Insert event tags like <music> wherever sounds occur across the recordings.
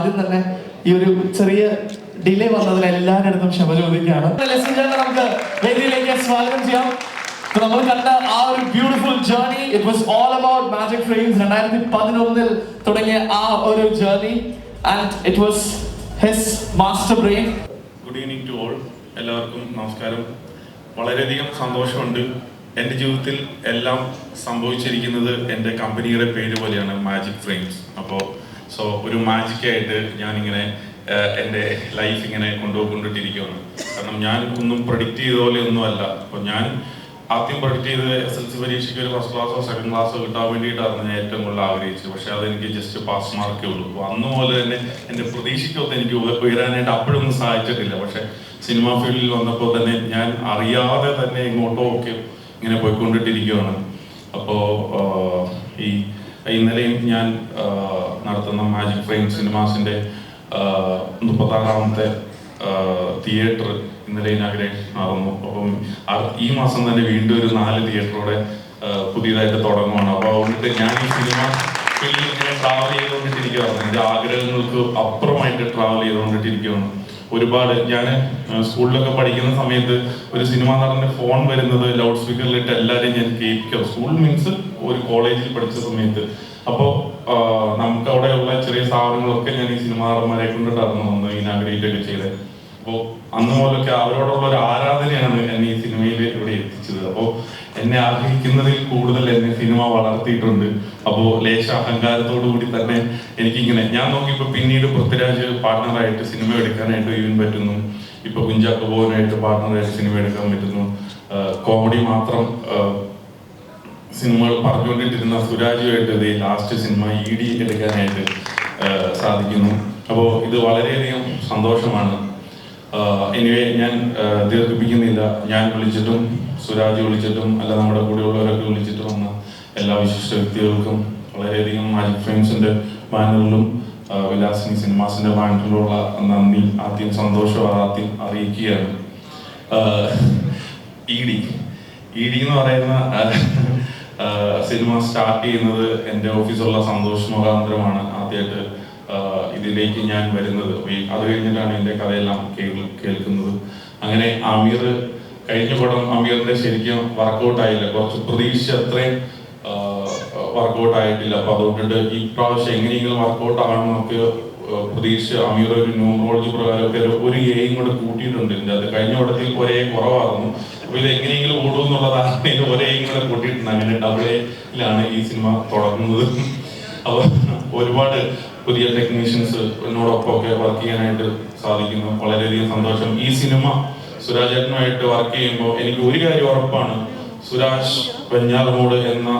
ആദ്യം തന്നെ ഈ ഒരു ചെറിയ ഡിലേ വന്നതിൽ എല്ലാവരുടെ ക്ഷമ ചോദിക്കുകയാണ്. നമുക്ക് വേദിയിലേക്ക് സ്വാഗതം ചെയ്യാം. നമ്മൾ കണ്ട ആ ഒരു beautiful journey it was all about magic frames രണ്ടായിരത്തി പതിനൊന്നിൽ തുടങ്ങിയ ആ ഒരു journey and it was his master brain good evening to all എല്ലാവർക്കും നമസ്കാരം. വളരെയധികം സന്തോഷമുണ്ട്. എന്റെ ജീവിതത്തിൽ എല്ലാം സംഭവിച്ചിരിക്കുന്നത് എന്റെ കമ്പനിയുടെ പേര് പോലെയാണ് മാജിക് ഫ്രെയിംസ് അപ്പോൾ സോ ഒരു മാജിക്കായിട്ട് ഞാനിങ്ങനെ എന്റെ ലൈഫ് ഇങ്ങനെ കൊണ്ടുപോയിക്കൊണ്ടിട്ടിരിക്കുകയാണ് കാരണം ഞാൻ ഒന്നും പ്രൊഡിക്റ്റ് ചെയ്ത പോലെ ഒന്നുമല്ല. അപ്പോൾ ഞാൻ ആദ്യം പ്രൊഡിക്റ്റ് ചെയ്ത് എസ് എൽ സി പരീക്ഷയ്ക്ക് ഒരു ഫസ്റ്റ് ക്ലാസ്സോ സെക്കൻഡ് ക്ലാസ്സോ കിട്ടാൻ വേണ്ടിയിട്ടായിരുന്നു ഞാൻ ഏറ്റവും കൂടുതൽ ആഗ്രഹിച്ചത്. പക്ഷേ അതെനിക്ക് ജസ്റ്റ് പാസ് മാർക്കേ ഉള്ളൂ. അപ്പോൾ അന്ന് പോലെ തന്നെ എന്റെ പ്രതീക്ഷയ്ക്കൊത്ത് എനിക്ക് ഉയ- ഉയരാനായിട്ട് അപ്പോഴൊന്നും സാധിച്ചിട്ടില്ല. പക്ഷേ സിനിമ ഫീൽഡിൽ വന്നപ്പോൾ തന്നെ ഞാൻ അറിയാതെ തന്നെ ഇങ്ങോട്ടോ ഒക്കെ ഇങ്ങനെ പോയിക്കൊണ്ടിട്ടിരിക്കുകയാണ്. അപ്പോൾ ഈ ഇന്നലെയും ഞാൻ നടത്തുന്ന മാജിക് ഫ്രെയിം സിനിമാസിന്റെ മുപ്പത്താറാമത്തെ തിയേറ്റർ ഇന്നലെ ഇനാഗ്രേഷൻ നടന്നു അപ്പം ഈ മാസം തന്നെ വീണ്ടും ഒരു നാല് തിയേറ്ററോടെ പുതിയതായിട്ട് തുടങ്ങുവാണ്. അപ്പോൾ അതുകൊണ്ട് ഞാൻ ഈ സിനിമ ഇങ്ങനെ ട്രാവൽ ചെയ്തുകൊണ്ടിട്ടിരിക്കുകയാണ് എന്റെ ആഗ്രഹങ്ങൾക്ക് അപ്പുറമായിട്ട് ട്രാവൽ ചെയ്തുകൊണ്ടിട്ടിരിക്കുകയാണ് ഒരുപാട് ഞാൻ സ്കൂളിലൊക്കെ പഠിക്കുന്ന സമയത്ത് ഒരു സിനിമാ നടന്റെ ഫോൺ വരുന്നത് ലൗഡ് സ്പീക്കറിലിട്ട് എല്ലാവരെയും ഞാൻ കേൾപ്പിക്കും. സ്കൂൾ മീൻസ് ഒരു കോളേജിൽ പഠിച്ച സമയത്ത്. അപ്പോൾ നമുക്ക് അവിടെയുള്ള ചെറിയ സ്ഥാപനങ്ങളൊക്കെ ഞാൻ ഈ സിനിമാ നടന്മാരെ കൊണ്ടിട്ടായിരുന്നു അന്ന് ഈ നഗരയിലൊക്കെ ചെയ്തത് അപ്പോൾ അന്ന് പോലൊക്കെ അവരോടുള്ള ഒരു ആരാധനയാണ് എന്നെ ഈ സിനിമയിൽ ഇവിടെ എത്തിച്ചത്. അപ്പോൾ എന്നെ ആഗ്രഹിക്കുന്നതിൽ കൂടുതൽ എന്നെ സിനിമ വളർത്തിയിട്ടുണ്ട്. അപ്പോൾ ലേശ അഹങ്കാരത്തോടു കൂടി തന്നെ എനിക്കിങ്ങനെ ഞാൻ നോക്കിയപ്പോൾ പിന്നീട് പൃഥ്വിരാജ് പാർട്ണറായിട്ട് സിനിമ എടുക്കാനായിട്ട് ഈവൻ പറ്റുന്നു. ഇപ്പൊ കുഞ്ചാക്കോ ബോവനായിട്ട് പാർട്ണറായിട്ട് സിനിമ എടുക്കാൻ പറ്റുന്നു. കോമഡി മാത്രം സിനിമകൾ പറഞ്ഞുകൊണ്ടിട്ടിരുന്ന സുരാജുമായിട്ട് ഇത് ലാസ്റ്റ് സിനിമ ഇ ഡി എടുക്കാനായിട്ട് സാധിക്കുന്നു. അപ്പോൾ ഇത് വളരെയധികം സന്തോഷമാണ്. എനിവേ ഞാൻ ദീർഘിപ്പിക്കുന്നില്ല. ഞാൻ വിളിച്ചിട്ടും സുരാജ് വിളിച്ചിട്ടും അല്ല നമ്മുടെ കൂടെയുള്ളവരൊക്കെ വിളിച്ചിട്ട് വന്ന എല്ലാ വിശിഷ്ട വ്യക്തികൾക്കും വളരെയധികം മാജിക് ഫ്രെയിംസിന്റെ ബാനറിലും വിലാസിനി സിനിമാസിന്റെ ബാനറിലുള്ള നന്ദി ആദ്യം സന്തോഷം ആദ്യം അറിയിക്കുകയാണ്. ഇ ഡി ഇ ഡി എന്ന് പറയുന്ന സിനിമ സ്റ്റാർട്ട് ചെയ്യുന്നത് എന്റെ ഓഫീസുള്ള സന്തോഷ് മുഖാന്തരമാണ് ആദ്യമായിട്ട് ഇതിലേക്ക് ഞാൻ വരുന്നത്. അത് കഴിഞ്ഞിട്ടാണ് എന്റെ കഥയെല്ലാം കേൾ- കേൾക്കുന്നത്. അങ്ങനെ അമീർ കഴിഞ്ഞ പടം അമീറിന്റെ ശരിക്കും വർക്കൗട്ട് ആയില്ല. കുറച്ച് പ്രതീക്ഷ അത്രയും വർക്കൗട്ട് ആയിട്ടില്ല. അപ്പൊ അതുകൊണ്ട് ഈ പ്രാവശ്യം എങ്ങനെയെങ്കിലും വർക്കൗട്ട് ആകണമെന്നൊക്കെ നമുക്ക് പ്രതീക്ഷ അമീർ ഒരു ന്യൂമറോളജി പ്രകാരമൊക്കെ ഒരു- എയും കൂടെ കൂട്ടിയിട്ടുണ്ട് അത് കഴിഞ്ഞ പടത്തിൽ ഒരേ കുറവായിരുന്നു. അപ്പൊ ഇത് എങ്ങനെയെങ്കിലും ഓടും എന്നുള്ള ധാരണയിൽ ഒരേയും കൂടെ കൂട്ടിയിട്ടുണ്ട്. അങ്ങനെ ഡബിൾ എയിലാണ് ഈ സിനിമ തുടങ്ങുന്നത്. അപ്പൊ ഒരുപാട് പുതിയ ടെക്നീഷ്യൻസ് എന്നോടൊപ്പം ഒക്കെ വർക്ക് ചെയ്യാനായിട്ട് സാധിക്കുന്നു. വളരെയധികം സന്തോഷം. ഈ സിനിമ സുരാജേട്ടനുമായിട്ട് വർക്ക് ചെയ്യുമ്പോൾ എനിക്ക് ഒരു കാര്യം ഉറപ്പാണ്. സുരാജ് വെഞ്ഞാറമൂട് എന്ന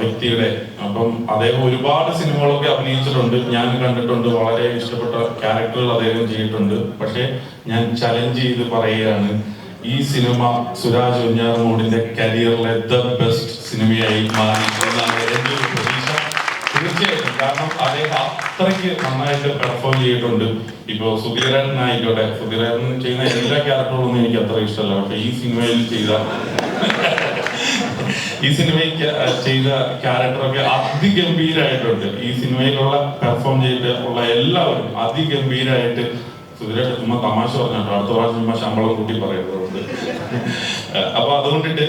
വ്യക്തിയുടെ അപ്പം അദ്ദേഹം ഒരുപാട് സിനിമകളൊക്കെ അഭിനയിച്ചിട്ടുണ്ട്. ഞാൻ കണ്ടിട്ടുണ്ട് വളരെ ഇഷ്ടപ്പെട്ട ക്യാരക്ടറുകൾ അദ്ദേഹം ചെയ്തിട്ടുണ്ട്. പക്ഷേ ഞാൻ ചലഞ്ച് ചെയ്ത് പറയുകയാണ് ഈ സിനിമ സുരാജ് വെഞ്ഞാറമൂടിന്റെ കരിയറിലെ ദ ബെസ്റ്റ് സിനിമയായി മാറി കാരണം അദ്ദേഹം അത്രയ്ക്ക് നന്നായിട്ട് പെർഫോം ചെയ്തിട്ടുണ്ട്. ഇപ്പൊ സുധീരൻ ആയിക്കോട്ടെ. സുധീരൻ ചെയ്യുന്ന എല്ലാ ക്യാരക്ടറുകളൊന്നും എനിക്ക് അത്ര ഇഷ്ടമല്ല. പക്ഷെ ഈ സിനിമയിൽ ചെയ്ത ഈ സിനിമയിൽ ചെയ്ത ക്യാരക്ടറൊക്കെ അതിഗംഭീരായിട്ടുണ്ട്. ഈ സിനിമയിലുള്ള പെർഫോം ചെയ്ത് ഉള്ള എല്ലാവരും അതിഗംഭീരായിട്ട് സുധീരേട്ടൻ ചുമ്മാ തമാശ പറഞ്ഞിട്ടോ അടുത്ത പ്രാവശ്യം ശമ്പളം കൂട്ടി പറയുന്നതുകൊണ്ട് അപ്പൊ അതുകൊണ്ടിട്ട്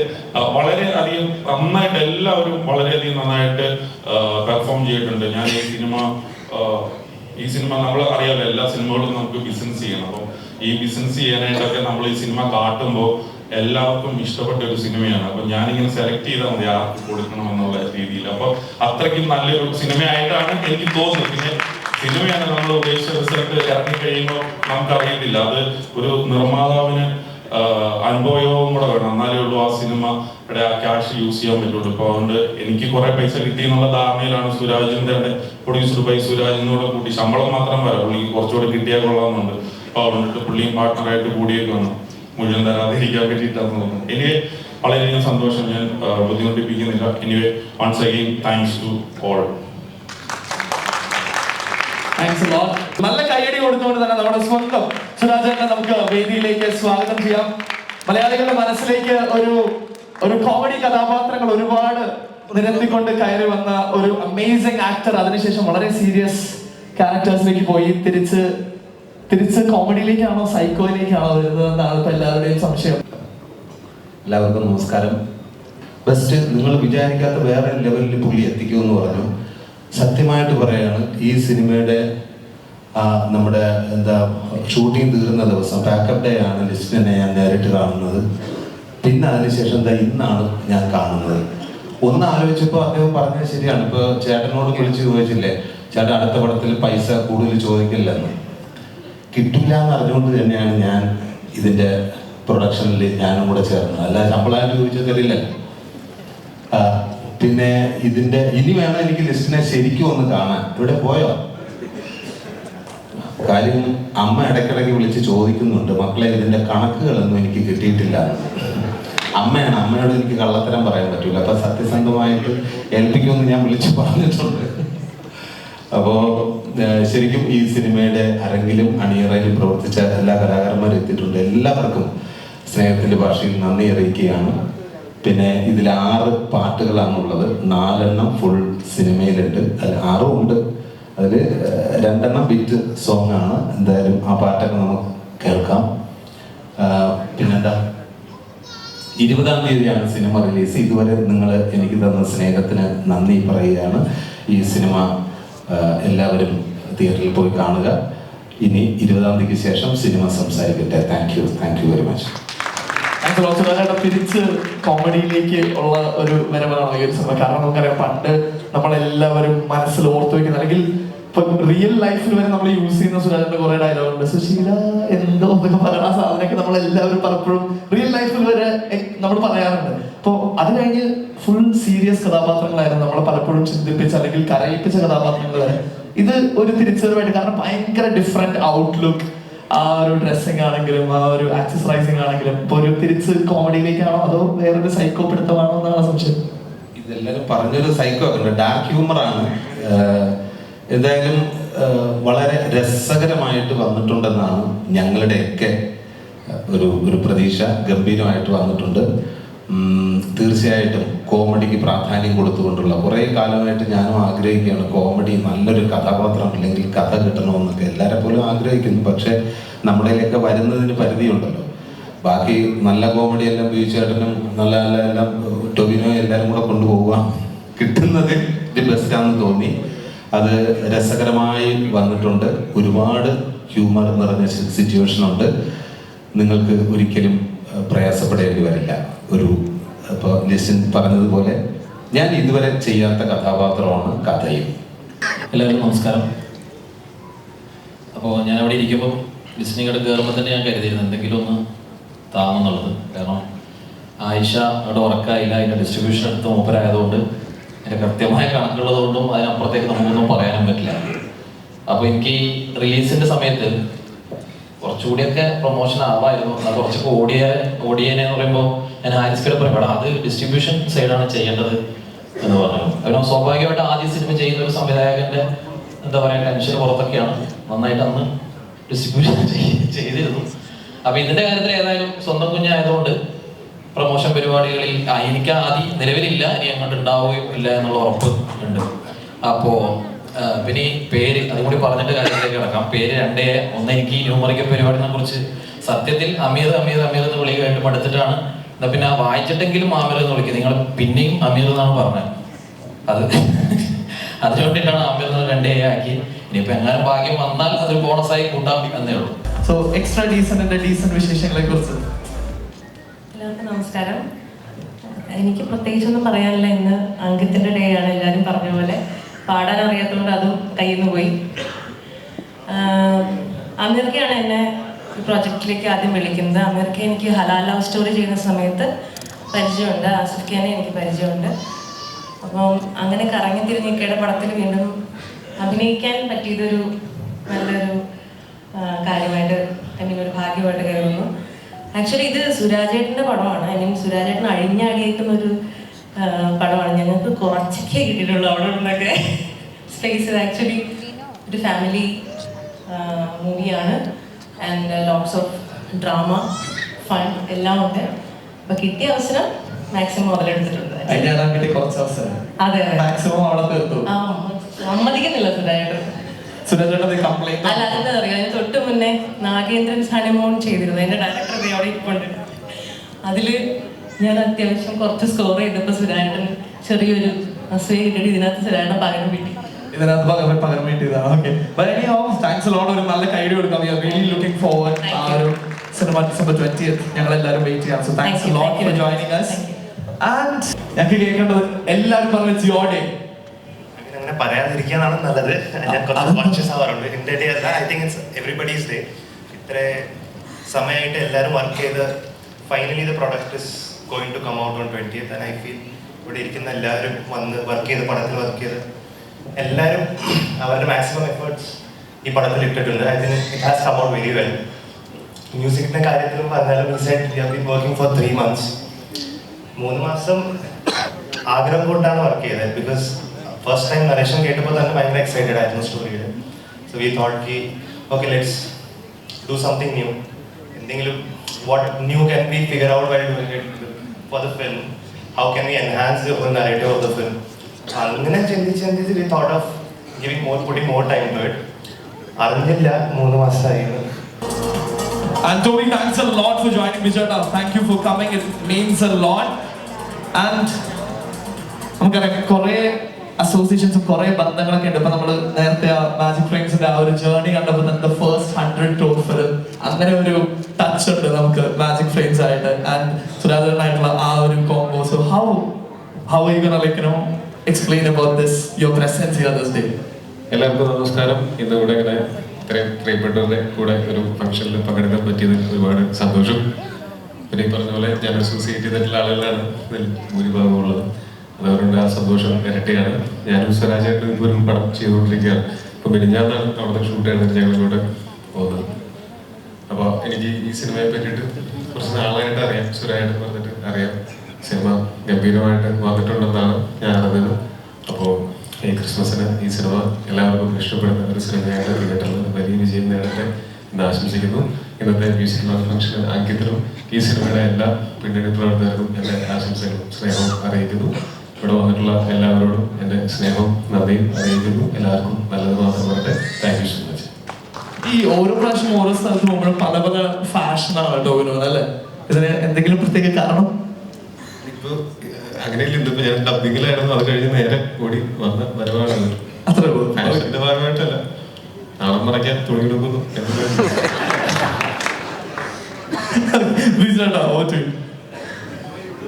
വളരെ അധികം നന്നായിട്ട് എല്ലാവരും വളരെയധികം നന്നായിട്ട് പെർഫോം ചെയ്തിട്ടുണ്ട്. ഞാൻ ഈ സിനിമ ഈ സിനിമ നമ്മൾ അറിയാലോ എല്ലാ സിനിമകളും നമുക്ക് ബിസിനസ് ചെയ്യണം. അപ്പോൾ ഈ ബിസിനസ് ചെയ്യാനായിട്ടൊക്കെ നമ്മൾ ഈ സിനിമ കാട്ടുമ്പോൾ എല്ലാവർക്കും ഇഷ്ടപ്പെട്ട ഒരു സിനിമയാണ്. അപ്പൊ ഞാനിങ്ങനെ സെലക്ട് ചെയ്താൽ മതി ആർക്ക് കൊടുക്കണം എന്നുള്ള രീതിയിൽ. അപ്പൊ അത്രയ്ക്കും നല്ലൊരു സിനിമയായിട്ടാണ് എനിക്ക് തോന്നുന്നത്. പിന്നെ സിനിമയാണ് നമ്മൾ ഉദ്ദേശിച്ച റിസൾട്ട് ഇറങ്ങി കഴിയുമ്പോൾ നമുക്കറിയത്തില്ല. അത് ഒരു നിർമ്മാതാവിന് അനുഭവവും കൂടെ വേണം എന്നാലേ ഉള്ളൂ ആ സിനിമയുടെ ആ ക്യാഷ് യൂസ് ചെയ്യാൻ പറ്റുള്ളൂ. ഇപ്പൊ അതുകൊണ്ട് എനിക്ക് കുറെ പൈസ കിട്ടി എന്നുള്ള ധാരണയിലാണ് സുരാജിന്റെ പ്രൊഡ്യൂസർ ബൈ സുരാജിനോട് കൂട്ടി ശമ്പളം മാത്രം വരാം. പുള്ളി കുറച്ചുകൂടെ കിട്ടിയാൽ കൊള്ളാമെന്നുണ്ട്. അപ്പൊ അതുകൊണ്ട് പുള്ളിയും പാർട്ട്ണറായിട്ട് കൂടിയൊക്കെ വന്നു. മുഴുവൻ തരാതിരിക്കാൻ പറ്റിയിട്ടാന്ന് തോന്നുന്നു. എനിക്ക് വളരെയധികം സന്തോഷം. ഞാൻ ബുദ്ധിമുട്ടിപ്പിക്കുന്നില്ല. Anyway once again thanks to all thanks നല്ല കൈയടി കൊടുത്തുകൊണ്ട് തന്നെ നമ്മുടെ സ്വന്തം സുരാജേട്ടനെ നമുക്ക് വേദിയിലേക്ക് സ്വാഗതം ചെയ്യാം. മലയാളികളുടെ മനസ്സിലേക്ക് ഒരു ഒരു കോമഡി കഥാപാത്രങ്ങൾ ഒരുപാട് നിരത്തിക്കൊണ്ട് കയറി വന്ന ഒരു അമേസിംഗ് ആക്ടർ അതിനുശേഷം വളരെ സീരിയസ് ക്യാരക്ടേഴ്സിലേക്ക് പോയി. തിരിച്ച് തിരിച്ച് കോമഡിയിലേക്കാണോ സൈക്കോയിലേക്കാണോ വരുന്നത് എന്നാണ് ഇപ്പൊ എല്ലാവരുടെയും സംശയം. എല്ലാവർക്കും നമസ്കാരം. ബെസ്റ്റ് നിങ്ങൾ വിചാരിക്കാത്ത വേറെ ലെവലിൽ പുള്ളി എത്തിക്കുമെന്ന് പറഞ്ഞു. സത്യമായിട്ട് പറയാണ് ഈ സിനിമയുടെ നമ്മുടെ എന്താ ഷൂട്ടിംഗ് തീർന്ന ദിവസം പാക്കപ്പ് ഡേ ആണ് ലിസ്റ്റിനെ ഞാൻ നേരിട്ട് കാണുന്നത്. പിന്നെ അതിനുശേഷം എന്താ ഇന്നാണ് ഞാൻ കാണുന്നത്. ഒന്ന് ആലോചിച്ചപ്പോൾ അദ്ദേഹം പറഞ്ഞത് ശരിയാണ്. ഇപ്പോൾ ചേട്ടനോട് വിളിച്ച് ചോദിച്ചില്ലേ ചേട്ടൻ അടുത്ത പടത്തിൽ പൈസ കൂടുതൽ ചോദിക്കില്ലെന്ന്. കിട്ടില്ല എന്ന് അറിഞ്ഞുകൊണ്ട് തന്നെയാണ് ഞാൻ ഇതിന്റെ പ്രൊഡക്ഷനിൽ ഞാനും കൂടെ ചേർന്നത്. അല്ല ശമ്പളമായിട്ട് ചോദിച്ചാൽ തരില്ല പിന്നെ ഇതിന്റെ ഇനി വേണം എനിക്ക് ലിസ്റ്റിനെ ശരിക്കും ഒന്ന് കാണാൻ. ഇവിടെ പോയോ? കാര്യം അമ്മ ഇടയ്ക്കിടയ്ക്ക് വിളിച്ച് ചോദിക്കുന്നുണ്ട് മക്കളെ ഇതിന്റെ കണക്കുകളൊന്നും എനിക്ക് കിട്ടിയിട്ടില്ല. അമ്മയാണ് അമ്മയോട് എനിക്ക് കള്ളത്തരം പറയാൻ പറ്റൂല. അപ്പൊ സത്യസന്ധമായിട്ട് ഏൽപ്പിക്കുമെന്ന് ഞാൻ വിളിച്ച് പറഞ്ഞിട്ടുണ്ട്. അപ്പോ ശരിക്കും ഈ സിനിമയുടെ അരങ്ങിലും അണിയറയിലും പ്രവർത്തിച്ച എല്ലാ കലാകാരന്മാരും എത്തിയിട്ടുണ്ട്. എല്ലാവർക്കും സ്നേഹത്തിന്റെ ഭാഷയിൽ നന്ദി അറിയിക്കുകയാണ്. പിന്നെ ഇതിൽ ആറ് പാട്ടുകളാണുള്ളത്. നാലെണ്ണം ഫുൾ സിനിമയിലുണ്ട് അതിൽ ആറും ഉണ്ട്. അതിൽ രണ്ടെണ്ണം ബിറ്റ് സോങ് ആണ് എന്തായാലും ആ പാട്ടൊക്കെ നമുക്ക് കേൾക്കാം. പിന്നെന്താ? ഇരുപതാം തീയതിയാണ് സിനിമ റിലീസ്. ഇതുവരെ നിങ്ങൾ എനിക്ക് തന്ന സ്നേഹത്തിന് നന്ദി പറയുകയാണ്. ഈ സിനിമ എല്ലാവരും തിയേറ്ററിൽ പോയി കാണുക. ഇനി ഇരുപതാം തീയതിക്ക് ശേഷം സിനിമ സംസാരിക്കട്ടെ. Thank you thank you very much തിരിച്ച് കോമഡിയിലേക്ക് ഉള്ള ഒരു വരവാണ് ഈ ഒരു സിനിമ. കാരണം നമുക്കറിയാം പണ്ട് നമ്മളെല്ലാവരും മനസ്സിൽ ഓർത്തു വെക്കുന്ന അല്ലെങ്കിൽ ഇപ്പൊ റിയൽ ലൈഫിൽ വരെ നമ്മൾ യൂസ് ചെയ്യുന്ന സുരാജിന്റെ കുറെ ഡയലോഗ് ഉണ്ട്. സുശീല എന്തോ എന്നൊക്കെ പറയുന്ന സാധനമൊക്കെ നമ്മൾ എല്ലാവരും പലപ്പോഴും റിയൽ ലൈഫിൽ വരെ നമ്മൾ പറയാറുണ്ട്. അപ്പോൾ അത് കഴിഞ്ഞ് ഫുൾ സീരിയസ് കഥാപാത്രങ്ങളായിരുന്നു നമ്മളെ പലപ്പോഴും ചിന്തിപ്പിച്ച അല്ലെങ്കിൽ കരയിപ്പിച്ച കഥാപാത്രങ്ങൾ ഇത് ഒരു തിരിച്ചറിവായിട്ട് കാരണം ഭയങ്കര ഡിഫറെന്റ് ഔട്ട്ലുക്ക് ആ ഒരു ഡ്രസ്സിങ് ആണെങ്കിലും ആ ഒരു ആക്സസറൈസിങ് ആണെങ്കിലും. ഇപ്പൊ ഒരു തിരിച്ച് കോമഡിയിലേക്കാണോ അതോ വേറൊരു സൈക്കോ പിടുത്തമാണോ എന്നാണ് സംശയം. ഇതെല്ലാവരും പറഞ്ഞൊരു സൈക്കോ ഉണ്ട്. ഡാർക്ക് ഹ്യൂമറാണ് എന്തായാലും വളരെ രസകരമായിട്ട് വന്നിട്ടുണ്ടെന്നാണ് ഞങ്ങളുടെയൊക്കെ ഒരു ഒരു പ്രതീക്ഷ. ഗംഭീരമായിട്ട് വന്നിട്ടുണ്ട്. തീർച്ചയായിട്ടും കോമഡിക്ക് പ്രാധാന്യം കൊടുത്തുകൊണ്ടുള്ള കുറേ കാലമായിട്ട് ഞാനും ആഗ്രഹിക്കുകയാണ് കോമഡി നല്ലൊരു കഥാപാത്രം അല്ലെങ്കിൽ കഥ കിട്ടണമെന്നൊക്കെ. എല്ലാവരെ പോലും ആഗ്രഹിക്കുന്നു. പക്ഷേ നമ്മളിലേക്ക് വരുന്നതിന് പരിധിയുണ്ടല്ലോ. ബാക്കി നല്ല കോമഡി എല്ലാം ബീച്ചേട്ടനും നല്ല നല്ല എല്ലാം ടൊവിനോ എല്ലാവരും കൂടെ കൊണ്ടുപോവുക കിട്ടുന്നത് ഇത് ബെസ്റ്റാണെന്ന് തോന്നി. അത് രസകരമായി വന്നിട്ടുണ്ട്. ഒരുപാട് ഹ്യൂമർ നിറഞ്ഞ സിറ്റുവേഷൻ ഉണ്ട്. നിങ്ങൾക്ക് ഒരിക്കലും പ്രയാസപ്പെടേണ്ടി വരില്ല. ഒരു ഇപ്പോൾ ലിസിൻ പറഞ്ഞതുപോലെ ഞാൻ ഇതുവരെ ചെയ്യാത്ത കഥാപാത്രമാണ് കഥയും. എല്ലാവർക്കും നമസ്കാരം. അപ്പോൾ ഞാൻ അവിടെ ഇരിക്കുമ്പോൾ ലിസ്ണിംഗ് അവിടെ കയറുമ്പോൾ തന്നെ ഞാൻ കരുതിയിരുന്നു എന്തെങ്കിലും ഒന്ന് താങ്ങുന്നുള്ളത് കാരണം ആയിഷ അവിടെ ഉറക്കായില്ല. അതിന്റെ ഡിസ്ട്രിബ്യൂഷൻ എടുത്ത് മൂപ്പരായതുകൊണ്ട് അതിന്റെ കൃത്യമായ കണക്കുള്ളതുകൊണ്ടും അതിനപ്പുറത്തേക്ക് നമുക്കൊന്നും പറയാനും പറ്റില്ല. അപ്പോൾ എനിക്ക് റിലീസിന്റെ സമയത്ത് കുറച്ചുകൂടിയൊക്കെ പ്രൊമോഷൻ ആവായിരുന്നു. എന്നാൽ കുറച്ചൊക്കെ ഓടിയ ഓടിയനെ എന്ന് പറയുമ്പോൾ ഞാൻ ഹാരിസ്കയുടെ പറയും "എടാ, അത് ഡിസ്ട്രിബ്യൂഷൻ സൈഡാണ് ചെയ്യേണ്ടത് എന്ന് പറഞ്ഞു. അവന് സ്വാഭാവികമായിട്ട് ആദ്യ സിനിമ ചെയ്യുന്ന ഒരു സംവിധായകന്റെ എന്താ പറയാ ടെൻഷൻ പുറത്തൊക്കെയാണ് നന്നായിട്ട് അന്ന് ഡിസ്ട്രിബ്യൂഷൻ ചെയ്തിരുന്നു അപ്പൊ ഇതിന്റെ കാര്യത്തിൽ ഏതായാലും സ്വന്തം കുഞ്ഞായതുകൊണ്ട് പ്രമോഷൻ പരിപാടികളിൽ എനിക്ക് ആദ്യം നിലവിലില്ല ഇനി അങ്ങോട്ട് ഉണ്ടാവുകയും ഇല്ല എന്നുള്ള ഉറപ്പ് ഉണ്ട്. അപ്പോ പിന്നെ പേര് അതും കൂടി പറഞ്ഞിട്ട് കാര്യത്തിലേക്ക് കിടക്കാം. പേര് രണ്ടേ ഒന്ന് എനിക്ക് ന്യൂമറിക്കൽ പരിപാടിനെ കുറിച്ച് സത്യത്തിൽ അമീർ അമീർ അമീർ എന്ന് വിളി കേട്ട് മടുത്തിട്ടാണ് എന്നാ പിന്നെ വായിച്ചിട്ടെങ്കിലും ആമീർ എന്ന് വിളിക്കുന്നത് നിങ്ങൾ പിന്നെയും അമീർ എന്നാണ് പറഞ്ഞത്. അത് <laughs> അതിനുവേണ്ടിട്ടാണ് ആമീർ എന്ന് രണ്ടേ ആക്കി. ഇനിയിപ്പോ എങ്ങാനും ഭാഗ്യം വന്നാൽ അതൊരു ബോണസായി കൂട്ടാം എന്നേ ഉള്ളൂ. സോ എക്സ്ട്രാ ഡീസന്റ് വിശേഷങ്ങളെ കുറിച്ച്. എല്ലാവർക്കും നമസ്കാരം. എനിക്ക് പ്രത്യേകിച്ചൊന്നും പറയാനില്ല. ഇന്ന് അങ്കത്തിന്റെ ഡേ ആണ്. എല്ലാവരും പറഞ്ഞ പോലെ പാടാൻ അറിയാത്തതുകൊണ്ട് അതും കയ്യിൽ നിന്ന് പോയി. അമേരിക്കയാണ് എന്നെ ഈ പ്രോജക്റ്റിലേക്ക് ആദ്യം വിളിക്കുന്നത്. അമേരിക്ക എനിക്ക് ഹലാൽ ലവ് സ്റ്റോറി ചെയ്യുന്ന സമയത്ത് പരിചയമുണ്ട്. ആസിഫ്ഖാനെ എനിക്ക് പരിചയമുണ്ട്. അപ്പം അങ്ങനെ കറങ്ങി തിരിഞ്ഞിക്കയുടെ പടത്തിൽ വീണ്ടും അഭിനയിക്കാൻ പറ്റിയതൊരു നല്ലൊരു കാര്യമായിട്ട് മീൻ ഒരു ഭാഗ്യമായിട്ട് കരുതുന്നു. ആക്ച്വലി ഇത് സുരാജേട്ടന്റെ പടമാണ്. ഐ മീൻ സുരാജേട്ടൻ അഴിഞ്ഞാടിയേക്കുന്ന ഒരു പടമാണ്. ഞങ്ങൾക്ക് കുറച്ചൊക്കെ കിട്ടിയിട്ടുള്ളൂ അവിടെ നിന്നൊക്കെ. സ്പേസ് ആക്ച്വലി ഒരു ഫാമിലി മൂവിയാണ് and lots of drama fun എല്ലാം ഉണ്ട്. അപ്പൊ കിട്ടിയ അവസരം മാക്സിമം മുതലെടുത്തിട്ടുണ്ട് അതെ സമ്മതിക്കുന്നില്ല സുരാജേട്ടൻ. അല്ല അതിന് തൊട്ട് മുന്നേ നാഗേന്ദ്രൻ ഹണിമോൺ ചെയ്തിരുന്നു. എന്റെ ഡയറക്ടർ അവിടെ അതിൽ ഞാൻ അത്യാവശ്യം കുറച്ച് സ്കോർ ചെയ്തപ്പോ സുരാജൻ ചെറിയൊരു അസൂയ കിട്ടിയിട്ട് ഇതിനകത്ത് സുരാജൻ പകരം കിട്ടി ഇതിനകത്ത് പകരം പകരം ഓക്കെ താങ്ക്സ് ഒരു നല്ല കൈഡി കൊടുക്കാം. We are really looking forward ആ you. ഒരു സിനിമ ഡിസംബർ ട്വന്റി ഞങ്ങൾ എല്ലാവരും വെയിറ്റ് ചെയ്യാം so thanks for joining and ഞങ്ങൾക്ക് കേൾക്കേണ്ടത് എല്ലാവരും പറഞ്ഞ ജിയോ ഡേ അങ്ങനെ പറയാതിരിക്കാനാണ് നല്ലത്. ഞാൻ കുറച്ച്? കോൺഷ്യസ് ആവാറുണ്ട്. എന്റെ ഡേ അല്ല I think it's everybody's day ഇത്ര സമയമായിട്ട് എല്ലാവരും വർക്ക് ചെയ്ത് finally the product is going to come out on twenty and I feel ഇവിടെ ഇരിക്കുന്ന എല്ലാവരും വന്ന് വർക്ക് ചെയ്ത് പടത്തിൽ വർക്ക് ചെയ്ത് എല്ലാവരും അവരുടെ മാക്സിമം എഫേർട്സ് ഈ പടത്തിൽ ഇട്ടിട്ടുണ്ട്. I think it has come out very well മ്യൂസിക്കിന്റെ കാര്യത്തിലും പറഞ്ഞാലും been working for three months മൂന്ന് മാസം ആഗ്രഹം കൊണ്ടാണ് വർക്ക് ചെയ്തത്. ബിക്കോസ് ഫസ്റ്റ് ടൈം നരേഷൻ കേട്ടപ്പോൾ തന്നെ ഭയങ്കര എക്സൈറ്റഡ് ആയിരുന്നു സ്റ്റോറിയുടെ so we thought Ki okay let's do something new എന്തെങ്കിലും what new can be figure out why doing it for the film how can we enhance the whole narrative of the film അങ്ങനെ ചിന്തിച്ച് ചിന്തിച്ച് we thought of giving more putting more time to it അറിഞ്ഞില്ല മൂന്ന് മാസമായിരുന്നു And Tony, thanks a lot for joining me, Jada. Thank you for coming. It means a lot. And നമുക്കറിയാം കുറേ അസോസിയേഷൻസും കുറെ ബന്ധങ്ങളൊക്കെ ഉണ്ട്. ഇപ്പൊ നമ്മൾ നേരത്തെ മാജിക് ഫ്രെയിംസിന്റെ ആ ഒരു ജേർണി കണ്ടപ്പോൾ തന്നെ ഫസ്റ്റ് ഹൺഡ്രഡ് ടോർ ഫിലിം അങ്ങനെ ഒരു ടച്ച് ഉണ്ട് നമുക്ക് മാജിക് ഫ്രെയിംസ് ആയിട്ട്. ആൻഡ് സുരാജനായിട്ടുള്ള ആ ഒരു combo so how how you like no explain about this your presence here this day എല്ലാവർക്കും നമസ്കാരം. ഇന്ന് ഇവിടെ ഇങ്ങനെ ഇത്രയും പ്രിയപ്പെട്ടവരുടെ കൂടെ ഒരു ഫംഗ്ഷനിൽ പങ്കെടുക്കാൻ പറ്റിയതിൽ ഒരുപാട് സന്തോഷം. പിന്നെ ഈ പറഞ്ഞ പോലെ ഞാൻ അസോസിയേറ്റ് ചെയ്തിട്ടുള്ള ആളുകളാണ് ഇതിൽ ഭൂരിഭാഗം ഉള്ളത്. അതുകൊണ്ട് ആ സന്തോഷം ഇരട്ടിയാണ്. ഞാനും സ്വരാജായിട്ട് ഇതുവരും പടം ചെയ്തുകൊണ്ടിരിക്കുകയാണ്. ഇപ്പൊ മിനിഞ്ഞാന്നാണ് അവിടെ ഷൂട്ട് ചെയ്തിട്ട് ഞങ്ങൾ ഇവിടെ പോകുന്നത്. അപ്പോൾ എനിക്ക് ഈ സിനിമയെ പറ്റിയിട്ട് കുറച്ച് നാളായിട്ട് അറിയാം. സുരായിട്ട് പറഞ്ഞിട്ട് അറിയാം. സിനിമ ഗംഭീരമായിട്ട് വന്നിട്ടുണ്ടെന്നാണ് ഞാൻ അറിഞ്ഞത്. അപ്പോൾ ഈ ക്രിസ്മസിന് ഈ സിനിമ എല്ലാവർക്കും ഇഷ്ടപ്പെടുന്ന ഒരു സിനിമയായിട്ട് തിയേറ്ററിൽ വലിയ വിജയം നേടട്ടെ എന്ന് ആശംസിക്കുന്നു. ഇന്നത്തെ മ്യൂസിക് ഫംഗ്ഷൻ അങ്കിത്തിനും ഈ സിനിമയുടെ എല്ലാ പിന്നണി പ്രവർത്തകർക്കും എന്റെ ആശംസകളും സ്നേഹവും അറിയിക്കുന്നു. ഇവിടെ വന്നിട്ടുള്ള എല്ലാവരോടും എന്റെ സ്നേഹവും നന്ദിയും അറിയിക്കുന്നു. എല്ലാവർക്കും നല്ലത് മാത്രം വരട്ടെ താങ്ക് യു സോ മച്ച് ഈ ഓരോ പ്രാവശ്യം ഓരോ സ്ഥലത്ത് പോകുമ്പോഴും പല പല ഫാഷനാണ് ടോവിനോ അല്ലേ? ഇതിന് എന്തെങ്കിലും പ്രത്യേക കാരണം? ഇപ്പൊ അങ്ങനെയല്ല ഞാൻ ഡബിങ്ങിലായിരുന്നു അത് കഴിഞ്ഞ് നേരെ കൂടി വന്ന വരവാണ് അത്രേ ഉള്ളൂ. ഭാഗമായിട്ടല്ല. നാളെ മറയ്ക്കാൻ തുണി എടുക്കുന്നു. <laughs>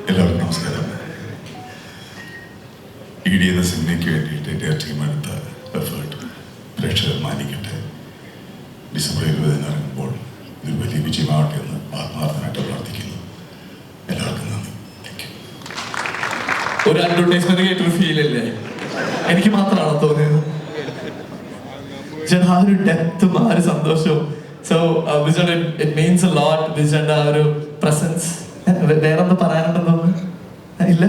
എല്ലാവർക്കും നമസ്കാരം. സിനിമയ്ക്ക് വേണ്ടിയിട്ട് എന്റെ ടീം എടുത്ത എഫേർട്ട് പ്രേക്ഷകർ മാനിക്കട്ടെ. ഡിസംബർ ഇരുപതിന് ഇറങ്ങുമ്പോൾ ഇതൊരു വലിയ വിജയമാവട്ടെ എന്ന് ആത്മാർത്ഥമായിട്ട് പ്രാർത്ഥിക്കുന്നു. എല്ലാവർക്കും നന്ദി. ഒരു അഡ്വർടൈസ്മെന്റ് കേട്ടൊരു ഫീൽ അല്ലേ? എനിക്ക് മാത്രമാണോ തോന്നിയത്? ചേട്ടാ ഒരു ഡെപ്തും ആ ഒരു സന്തോഷവും. സോ വിജയുടെ ഇറ്റ് മീൻസ് എ ലോട്ട് വിജയുടെ ആ ഒരു പ്രസൻസ് വേറെന്താ പറയാനുണ്ടെന്ന് തോന്നുന്നു ഇല്ല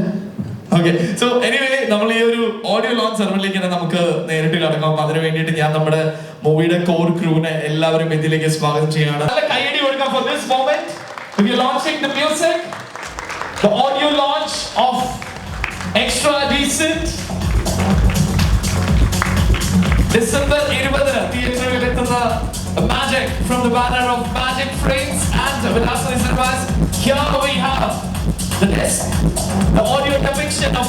ഓക്കെ സോ എനിവേ നമ്മൾ ഈ ഒരു ഓഡിയോ ലോഞ്ച് സെറമണിലേക്ക് തന്നെ നമുക്ക് നേരിട്ട് കടക്കാം അതിനു വേണ്ടിയിട്ട് ഞാൻ നമ്മുടെ മൂവിയുടെ കോർ ക്രൂവിനെ എല്ലാവരും ഇതിലേക്ക് സ്വാഗതം ചെയ്യാണ് നല്ല കൈയടി കൊടുക്കാം for this moment we are launching the music the audio launch of Extra Decent. December 20 തിയേറ്ററിൽ എത്തുന്ന Magic from the banner of Magic Frames and Vilasani Cinemas. Here we have disc, the audio depiction of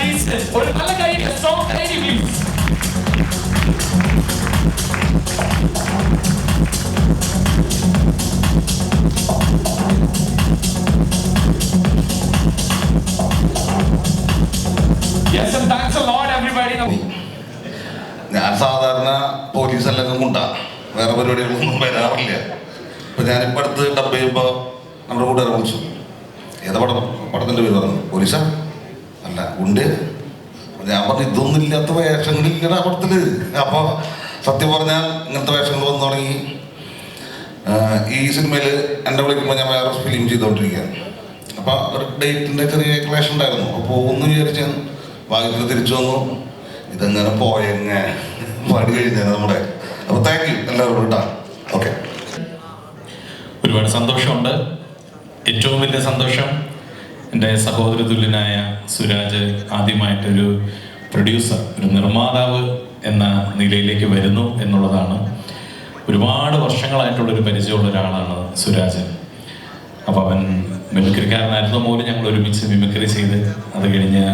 Decent. ഒരു നല്ല കൈയ്യടി, strong കൈയ്യടി please. Yes, and thanks a lot everybody. ഞാൻ സാധാരണ police അല്ലെങ്കിൽ കൊണ്ട വേറെ പരിപാടികളൊന്നും വരാറില്ല ഇപ്പൊ ഞാനിപ്പോ അടുത്ത് ഡബ് ചെയ്യുമ്പോ നമ്മുടെ കൂട്ടുകാരെ വിളിച്ചു ഏതാ പടം പടത്തിന്റെ പേര് പറഞ്ഞു പോലീസാ അല്ല ഉണ്ട്. ഞാൻ പറഞ്ഞു ഇതൊന്നും ഇല്ലാത്ത വേഷങ്ങളില്ല പടത്തിൽ അപ്പൊ സത്യം പറഞ്ഞാൽ ഇങ്ങനത്തെ വേഷങ്ങൾ വന്നു തുടങ്ങി. ഈ സിനിമയിൽ എന്നെ വിളിക്കുമ്പോൾ ഞാൻ വേറെ ഫിലിം ചെയ്തുകൊണ്ടിരിക്കുകയാണ്. അപ്പോൾ ഒരു ഡേറ്റിന്റെ ചെറിയ ക്ലാഷ് ഉണ്ടായിരുന്നു. അപ്പോൾ ഒന്ന് വിചാരിച്ച് ഞാൻ ഭാഗ്യത്തിൽ തിരിച്ചു വന്നു. ഇതെങ്ങനെ പോയെങ്ങ? പാടി കഴിഞ്ഞാൽ നമ്മുടെ. അപ്പോൾ താങ്ക് യു എല്ലാവരോടും കേട്ടോ ഓക്കെ ഒരുപാട് സന്തോഷമുണ്ട്. ഏറ്റവും വലിയ സന്തോഷം എന്റെ സഹോദര തുല്യനായ സുരാജ് ആദ്യമായിട്ടൊരു പ്രൊഡ്യൂസർ ഒരു നിർമ്മാതാവ് എന്ന നിലയിലേക്ക് വരുന്നു എന്നുള്ളതാണ്. ഒരുപാട് വർഷങ്ങളായിട്ടുള്ളൊരു പരിചയമുള്ള ഒരാളാണ് സുരാജ്. അപ്പോൾ അവൻ മിമിക്രിക്കാരനായിരുന്നു മൂലം ഞങ്ങൾ ഒരുമിച്ച് മിമിക്രി ചെയ്ത് അത് കഴിഞ്ഞ്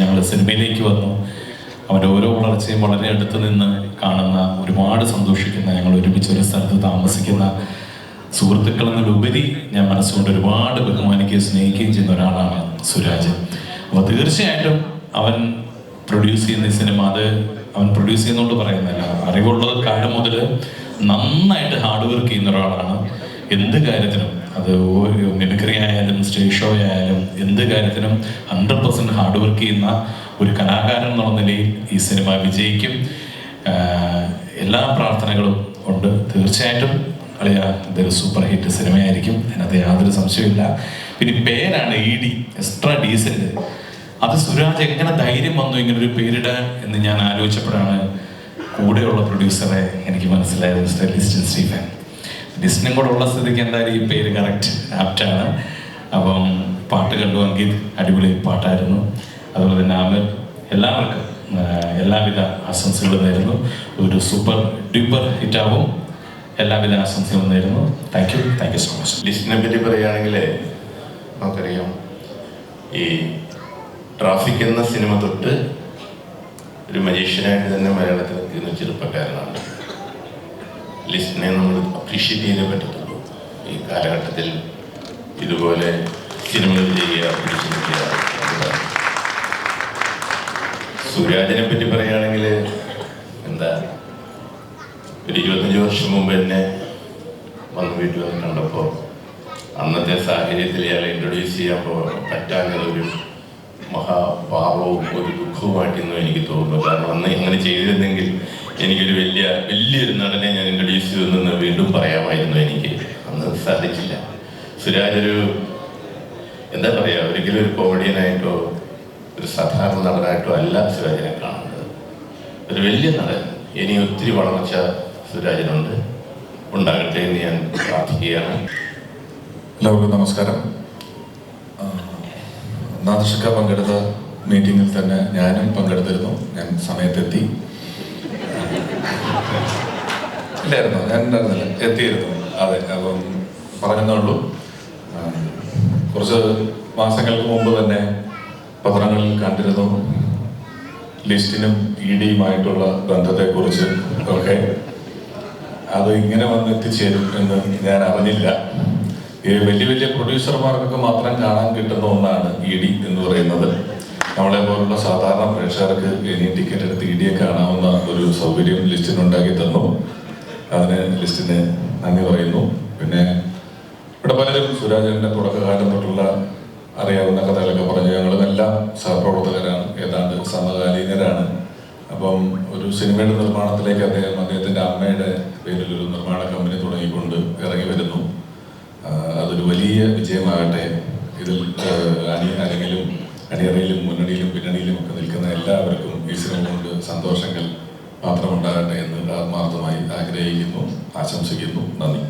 ഞങ്ങൾ സിനിമയിലേക്ക് വന്നു. അവന്റെ ഓരോ വളർച്ചയും വളരെ അടുത്ത് നിന്ന് കാണുന്ന ഒരുപാട് സന്തോഷിക്കുന്ന ഞങ്ങൾ ഒരുമിച്ച് ഒരു സ്ഥലത്ത് താമസിക്കുന്ന സുഹൃത്തുക്കൾ എന്നതിലുപരി ഞാൻ മനസ്സുകൊണ്ട് ഒരുപാട് ബഹുമാനിക്കുകയും സ്നേഹിക്കുകയും ചെയ്യുന്ന ഒരാളാണ് സുരാജ്. അപ്പോൾ തീർച്ചയായിട്ടും അവൻ പ്രൊഡ്യൂസ് ചെയ്യുന്ന സിനിമ അത് അവൻ പ്രൊഡ്യൂസ് ചെയ്യുന്നോണ്ട് പറയുന്നില്ല. അറിവുള്ള കാലം മുതൽ നന്നായിട്ട് ഹാർഡ് വർക്ക് ചെയ്യുന്ന ഒരാളാണ്. എന്ത് കാര്യത്തിനും അത് മിമിക്രി ആയാലും സ്റ്റേജ് ഷോ ആയാലും എന്ത് കാര്യത്തിനും ഹൺഡ്രഡ് പെർസെന്റ് ഹാർഡ് വർക്ക് ചെയ്യുന്ന ഒരു കലാകാരൻ എന്നുള്ള നിലയിൽ ഈ സിനിമ വിജയിക്കും. എല്ലാ പ്രാർത്ഥനകളും ഉണ്ട്. തീർച്ചയായിട്ടും അളിയ ഇതൊരു സൂപ്പർ ഹിറ്റ് സിനിമയായിരിക്കും അതിനകത്ത് യാതൊരു സംശയമില്ല പിന്നെ പേരാണ് ഇ ഡി എക്സ്ട്രാ ഡീസന്റ് അത് സുരാജ് എങ്ങനെ ധൈര്യം വന്നു ഇങ്ങനെ ഒരു പേരിടാൻ എന്ന് ഞാൻ ആലോചിച്ചപ്പോഴാണ് കൂടെയുള്ള പ്രൊഡ്യൂസറെ എനിക്ക് മനസ്സിലായത് മിസ്റ്റർ ലിസ്റ്റിൻ സ്റ്റീഫൻ ഡിസ്റ്റിനും കൂടെ ഉള്ള സ്ഥിതിക്ക് എന്തായാലും ഈ പേര് കറക്റ്റ് ആപ്റ്റാണ് അപ്പം പാട്ട് കണ്ടു അങ്കിത് അടിപൊളി പാട്ടായിരുന്നു. അതുപോലെ തന്നെ ആമിർ എല്ലാവർക്കും എല്ലാവിധ ആശംസകളും ആയിരുന്നു ഒരു സൂപ്പർ ഡ്യൂപ്പർ ഹിറ്റാവും എല്ലാവിധ ആശംസകളും നേരുന്നു. Thank you thank you so much ലിസ്റ്റിനെ പറ്റി പറയുകയാണെങ്കിൽ നമുക്കറിയാം. ഈ ട്രാഫിക് എന്ന സിനിമ തൊട്ട് ഒരു മജീഷ്യനായിട്ട് തന്നെ മലയാളത്തിൽ എത്തിയിരുന്ന ചെറുപ്പക്കാരനാണ്. ലിസ്റ്റിനെ നമ്മൾ അപ്രീഷിയേറ്റ് ചെയ്തേ പറ്റത്തുള്ളൂ. ഈ കാലഘട്ടത്തിൽ ഇതുപോലെ സിനിമകൾ ചെയ്യുക സൂര്യാജിനെ പറ്റി പറയുകയാണെങ്കിൽ എന്താ ഒരു ഇരുപത്തഞ്ച് വർഷം മുമ്പ് എന്നെ വന്ന് വീട്ടിൽ വന്ന് കണ്ടപ്പോൾ അന്നത്തെ സാഹചര്യത്തിൽ ഇയാളെ ഇൻട്രൊഡ്യൂസ് ചെയ്യാൻ പോ പറ്റാഞ്ഞത് ഒരു മഹാപാപവും ഒരു ദുഃഖവുമായിട്ടൊന്നും എനിക്ക് തോന്നുന്നു. കാരണം അന്ന് ഇങ്ങനെ ചെയ്തിരുന്നെങ്കിൽ എനിക്കൊരു വലിയ വലിയൊരു നടനെ ഞാൻ ഇൻട്രൊഡ്യൂസ് ചെയ്തെന്ന് വീണ്ടും പറയാമായിരുന്നു എനിക്ക്. അന്ന് സാധിച്ചില്ല. സുരാജ് ഒരു എന്താ പറയുക ഒരിക്കലും ഒരു കോമഡിയനായിട്ടോ ഒരു സാധാരണ നടനായിട്ടോ അല്ല സുരാജിനെ കാണുന്നത്. ഒരു വലിയ നടൻ. ഇനി ഒത്തിരി വളർച്ച സുരാജിനുണ്ട്. ഉണ്ടാകട്ടെ എന്ന് ഞാൻ പ്രാർത്ഥിക്കുകയാണ്. എല്ലാവർക്കും നമസ്കാരം. നാദർഷക്ക പങ്കെടുത്ത മീറ്റിങ്ങിൽ തന്നെ ഞാനും പങ്കെടുത്തിരുന്നു. ഞാൻ സമയത്തെത്തി. ഇല്ലായിരുന്നു? ഞാൻ ഉണ്ടായിരുന്നില്ല. എത്തിയിരുന്നു. അതെ അപ്പം പറഞ്ഞതേ കുറച്ച് മാസങ്ങൾക്ക് മുമ്പ് തന്നെ പത്രങ്ങളിൽ കണ്ടിരുന്നു. ലിസ്റ്റിനും ഇ ഡിയുമായിട്ടുള്ള ബന്ധത്തെക്കുറിച്ച് ഒക്കെ. അത് ഇങ്ങനെ വന്ന് എത്തിച്ചേരും എന്ന് ഞാൻ അറിഞ്ഞില്ല. വലിയ വലിയ പ്രൊഡ്യൂസർമാർക്കൊക്കെ മാത്രം കാണാൻ കിട്ടുന്ന ഒന്നാണ് ഇ ഡി എന്ന് പറയുന്നത്. നമ്മളെ പോലുള്ള സാധാരണ പ്രേക്ഷകർക്ക് ഇനി ടിക്കറ്റ് എടുത്ത് ഇ ഡിയെ കാണാവുന്ന ഒരു സൗകര്യം ലിസ്റ്റിന് ഉണ്ടാക്കി തന്നു. അതിന് ലിസ്റ്റിന് നന്ദി പറയുന്നു. പിന്നെ ഇവിടെ പലരും സുരാജന്റെ തുടക്കകാലം തൊട്ടുള്ള അറിയാവുന്ന കഥകളൊക്കെ പറഞ്ഞു. ഞങ്ങളും എല്ലാം സഹപ്രവർത്തകരാണ്. ഏതാണ്ട് സമകാലീനരാണ്. അപ്പം ഒരു സിനിമയുടെ നിർമ്മാണത്തിലേക്ക് അദ്ദേഹം അദ്ദേഹത്തിന്റെ അമ്മയുടെ പേരിൽ ഒരു നിർമ്മാണ കമ്പനി തുടങ്ങിക്കൊണ്ട് ഇറങ്ങി വരുന്നു. അതൊരു വലിയ വിജയമാകട്ടെ. ഇതിൽ അണി അരങ്ങിലും അണിയറയിലും മുന്നണിയിലും പിന്നണിയിലും ഒക്കെ നിൽക്കുന്ന എല്ലാവർക്കും ഈ സിനിമ കൊണ്ട് സന്തോഷങ്ങൾ മാത്രമുണ്ടാകട്ടെ എന്ന് ആത്മാർത്ഥമായി ആഗ്രഹിക്കുന്നു ആശംസിക്കുന്നു. നന്ദി.